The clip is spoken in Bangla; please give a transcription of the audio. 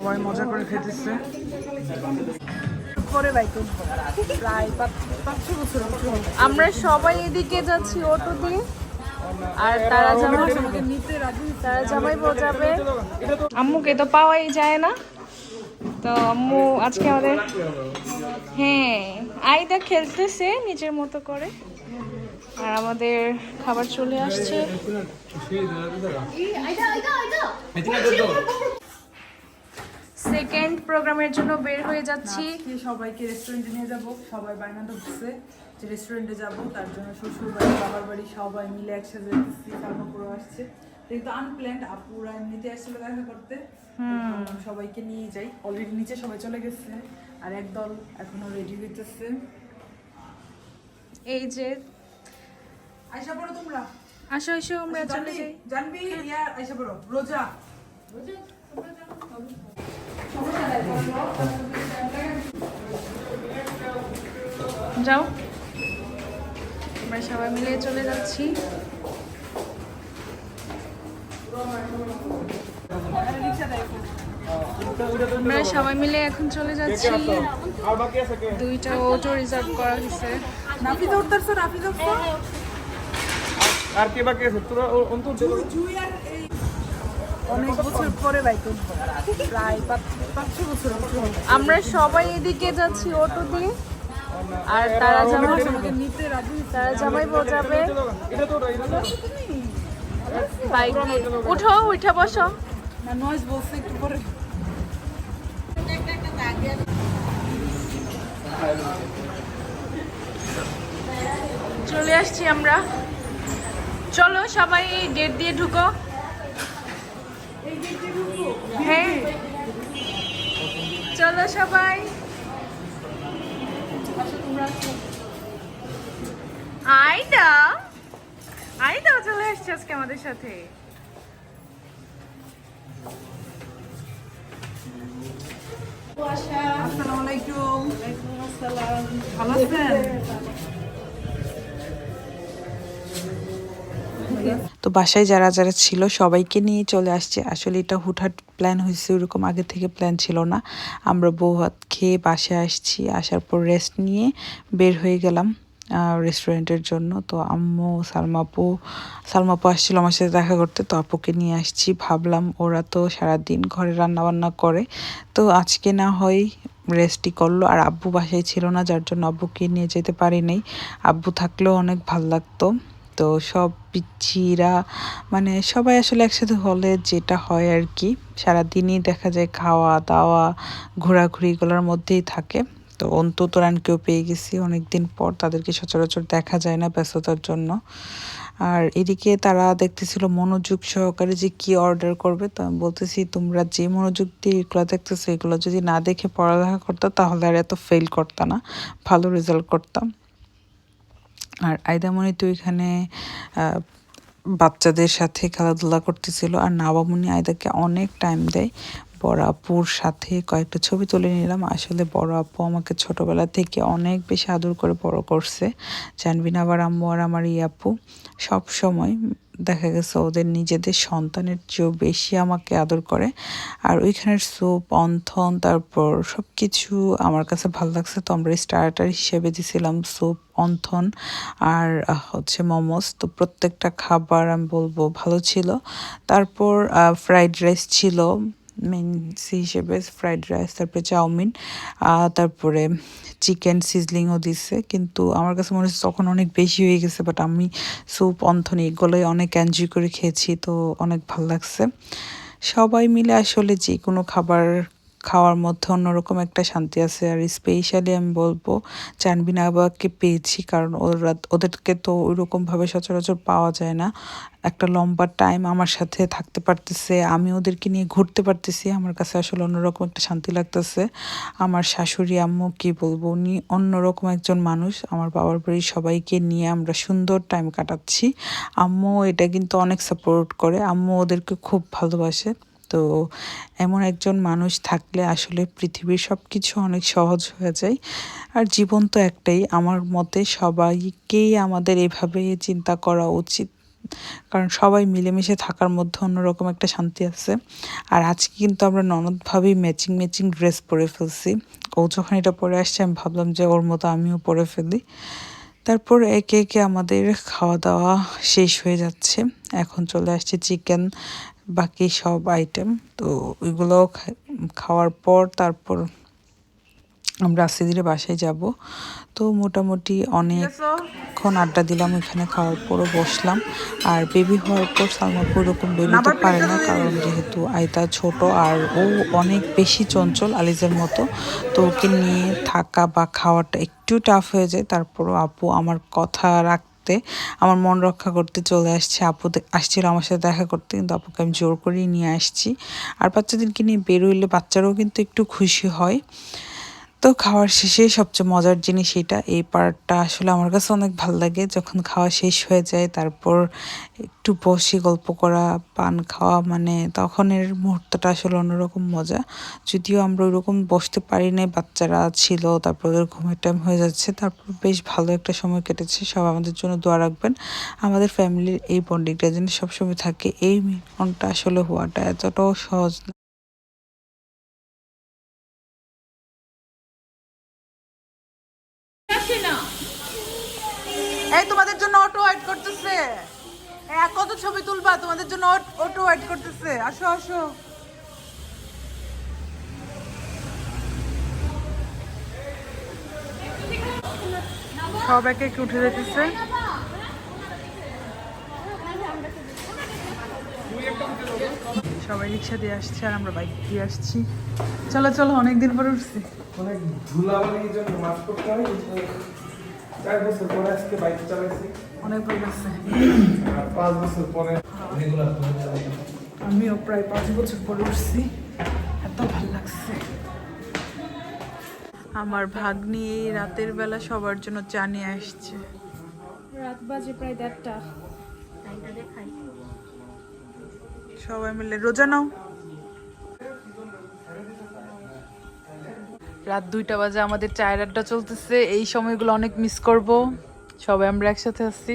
সবাই মজা করে খেতেছে। আমরা সবাই এদিকে যাচ্ছি অটো দিয়ে আর তারা জামাই আমাকে তারা জামাই বোঝাবে। আম্মুকে তো পাওয়াই যায় না। তো আম্মু আজকে আমাদের হ্যাঁ আইদা খেলতেছে নিজের মতো করে। আর আমাদের খাবার চলে আসছে। প্রোগ্রামের জন্য বের হয়ে যাচ্ছি। সবাইকে রেস্টুরেন্টে নিয়ে যাব। সবাই বায়না ধরছে যে রেস্টুরেন্টে যাব তার জন্য শ্বশুর বাড়ি বাবার বাড়ি সবাই মিলে একসাথে কালমাপুরো আসছে। কিন্তু আনপ্ল্যান্ড আপুরা এমনিতে আসছিল দেখা করতে। সবাইকে নিয়ে যাই। অলরেডি নিচে সবাই চলে গেছে আর একদল এখনও রেডি হইতেছে। এই যে আইসা পড়ো তোমরা। আসো এসো আমরা চলে যাই। জানবি? ইয়া আইসা পড়ো। রোজা। যাও। আমরা সবাই মিলে চলে যাচ্ছি। আমরা সবাই মিলে এখন চলে যাচ্ছি। দুইটা অটো রিজার্ভ করা হয়েছে। নাফিজা উঠতেছো নাফিজা আর কে বাকি আছে? তোরা অন্তর জুই আর এই অনেক বছর পরে বাইক প্রায় পাঁচ পাঁচশো বছর আমরা সবাই এদিকে যাচ্ছি অটো দিয়ে। আর তারা জামাই নিতে রাজি। তারা জামাই বোঝাবে উঠো উঠে বসো। না নয়েজ বলছে একটু পরে। চলে আসছি আমরা। চলো সবাই গেট দিয়ে ঢুকো। হ্যাঁ চলো সবাই। আইডা আইডা চলে আসছে আজকে আমাদের সাথে। আসসালামু আলাইকুম। ভালো আছেন? তো বাসায় যারা যারা ছিল সবাইকে নিয়ে চলে আসছে। আসলে এটা হুটহাট প্ল্যান হয়েছে, ওরকম আগে থেকে প্ল্যান ছিল না। আমরা বউ হাত খেয়ে বাসায় আসছি, আসার পর রেস্ট নিয়ে বের হয়ে গেলাম রেস্টুরেন্টের জন্য। তো আম্মু সালমাপু সালমাপু আসছিল আমার সাথে দেখা করতে, তো আপুকে নিয়ে আসছি। ভাবলাম ওরা তো সারাদিন ঘরে রান্নাবান্না করে। তো আজকে না হয় রেস্টই করল। আর আব্বু বাসায় ছিল না, যার জন্য আব্বুকে নিয়ে যেতে পারিনি আব্বু থাকলেও অনেক ভালো লাগতো। তো সব পিচ্ছিরা মানে সবাই আসলে একসাথে হলে যেটা হয় আর কি। সারাদিনই দেখা যায় খাওয়া দাওয়া, ঘোরাঘুরি এগুলোর মধ্যেই থাকে। তো অন্তত রানকেও পেয়ে গেছি। অনেকদিন পর তাদেরকে সচরাচর দেখা যায় না ব্যস্ততার জন্য। আর এদিকে তারা দেখতেছিল মনোযোগ সহকারে যে কি অর্ডার করবে। তো আমি বলতেছি, তোমরা যে মনোযোগ দিয়ে এগুলো দেখতেছো, এগুলো যদি না দেখে পড়ালেখা করতো, তাহলে আর এত ফেল করতাম না। ভালো রেজাল্ট করতাম। আর আয়দামণি তো এখানে বাচ্চাদের সাথে খেলাধুলা করতেছিল আর নাবামণি আয়দাকে অনেক টাইম দেয়। বড় আপুর সাথে কয়েকটা ছবি তুলে নিলাম। আসলে বড় আপু আমাকে ছোটবেলা থেকে অনেক বেশি আদর করে বড় করছে। জানবিন আবার আম্মু আর আমার এই আপু। সব সময় দেখা গেছে ওদের নিজেদের সন্তানের চেয়েও বেশি আমাকে আদর করে। আর ওইখানের স্যুপ, অন্থন, তারপর সব কিছু আমার কাছে ভালো লাগছে। তো আমরা স্টার্টার হিসেবে দিছিলাম স্যুপ, অন্থন আর হচ্ছে মোমোস। তো প্রত্যেকটা খাবার আমি বলব ভালো ছিল। তারপর ফ্রাইড রাইস ছিল। মেন হিসেবে ফ্রাইড রাইস তারপরে চাউমিন তারপরে চিকেন সিজলিংও দিছে। কিন্তু আমার কাছে মনে হচ্ছে তখন অনেক বেশি হয়ে গেছে বাট আমি স্যুপ অন্থনি এগুলোই অনেক এনজয় করে খেয়েছি, তো অনেক ভালো লাগছে। সবাই মিলে আসলে যে কোনো খাবার খাওয়ার মধ্যে অন্যরকম একটা শান্তি আছে। আর স্পেশালি আমি বলব, চানবিন আবাকে পেয়েছি, কারণ ওরা ওদেরকে তো ওইরকমভাবে সচরাচর পাওয়া যায় না। একটা লম্বা টাইম আমার সাথে থাকতে পারতেছে, আমি ওদেরকে নিয়ে ঘুরতে পারতেছি, আমার কাছে আসলে অন্যরকম একটা শান্তি লাগতেছে। আমার শাশুড়ি, আম্মু কি বলব, উনি অন্যরকম একজন মানুষ, আমার বাবার বাড়ির সবাইকে নিয়ে আমরা সুন্দর টাইম কাটাচ্ছি। আম্মু এটা কিন্তু অনেক সাপোর্ট করে, আম্মু ওদেরকে খুব ভালোবাসে। তো এমন একজন মানুষ থাকলে আসলে পৃথিবীর সব কিছু অনেক সহজ হয়ে যায়। আর জীবন তো একটাই, আমার মতে সবাইকেই আমাদের এভাবে চিন্তা করা উচিত। কারণ সবাই মিলেমিশে থাকার মধ্যে অন্যরকম একটা শান্তি আছে। আর আজকে কিন্তু আমরা ননদভাবেই ম্যাচিং ম্যাচিং ড্রেস পরে ফেলছি। ও যখন এটা পরে আসছে, আমি ভাবলাম যে ওর মতো আমিও পরে ফেলি। তারপর একে একে আমাদের খাওয়া দাওয়া শেষ হয়ে যাচ্ছে। এখন চলে আসছে চিকেন বাকি সব আইটেম তো ওইগুলো খাওয়ার পর তারপর আমরা আস্তে ধীরে বাসায় যাব। তো মোটামুটি অনেকক্ষণ আড্ডা দিলাম এখানে খাওয়ার পরও বসলাম। আর বেবি হওয়ার পর সালমা ওরকম বেরোতে পারে না কারণ যেহেতু আয়তা ছোট আর ও অনেক বেশি চঞ্চল আলিজের মতো। তো ওকে নিয়ে থাকা বা খাওয়াটা একটু টাফ হয়ে যায় তারপরও আপু আমার কথা রাখতে আমার মন রক্ষা করতে চলে আসছে, আপু আসছিল আমার সাথে দেখা করতে, কিন্তু আপুকে আমি জোর করেই নিয়ে আসছি। আর বাচ্চাদেরকে নিয়ে বেরোইলে বাচ্চারাও কিন্তু একটু খুশি হয়। তো খাওয়ার শেষে সবচেয়ে মজার জিনিস এটা। এই পার্টটা আসলে আমার কাছে অনেক ভালো লাগে। যখন খাওয়া শেষ হয়ে যায়, তারপর একটু বসে গল্প করা, পান খাওয়া মানে তখনের মুহূর্তটা আসলে অন্যরকম মজা। যদিও আমরা ওইরকম বসতে পারি নাই, বাচ্চারা ছিল, তারপর ওদের ঘুমের টাইম হয়ে যাচ্ছে, তারপর বেশ ভালো একটা সময় কেটেছে। সব আমাদের জন্য দোয়া রাখবেন। আমাদের ফ্যামিলির এই বন্ডিংটা যেন সবসময় থাকে। এই মিলনটা আসলে হওয়াটা এতটাও সহজ না। এই তোমাদের জন্য অটো ওয়েট করতেছে। কত ছবি তুলবা? তোমাদের জন্য অটো ওয়েট করতেছে। আসো আসো। সব একে একে উঠে যেতেছে? সবাই রিক্সা দিয়ে আসছে আর আমরা বাইক দিয়ে আসছি। চলো চলো অনেকদিন পরে উঠছি। অনেক ধুলাবালির জন্য মাছ করতে হয় চার বছর পরে আজকে বাইক চালাইছি। অনেক ভালো লাগছে পাঁচ বছর পরে রেগুলার করে চালাই আমিও প্রায় পাঁচ বছর পরে উঠছি। এত ভালো লাগছে। আমার ভাগ্নি এই রাতের বেলা সবার জন্য চা নিয়ে আসছে। রাত বাজে প্রায় দেড়টা। সবাই মিলে। রোজা নাও। রাত দুইটা বাজে, আমাদের চায়ের আড্ডা চলতেছে। এই সময়গুলো অনেক মিস করব। সবাই, আমরা একসাথে আছি।